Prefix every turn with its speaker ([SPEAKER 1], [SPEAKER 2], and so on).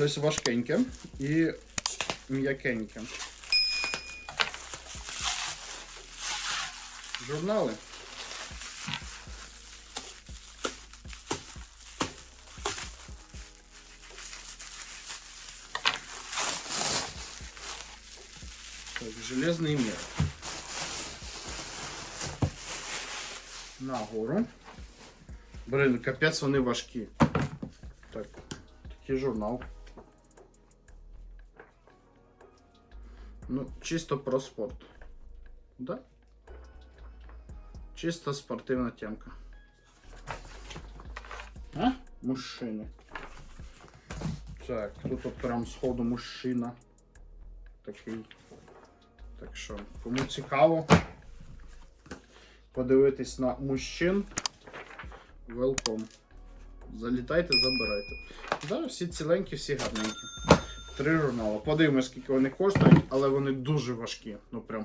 [SPEAKER 1] щось важкеньке і м'якеньке. Журнали. Так, железний мір. Нагору. Блин, капець вони важкі. Так, такий журнал. Ну, чисто про спорт. Да? Чисто спортивна темка. А? Мужчини. Так, тут от прям сходу мужчина. Такий. Так що, кому цікаво подивитись на мужчин, welcome. Залітайте, забирайте. Да, всі ціленькі, всі гарненькі. Три журнали. Подивимось, скільки вони коштують, але вони дуже важкі. Ну прям.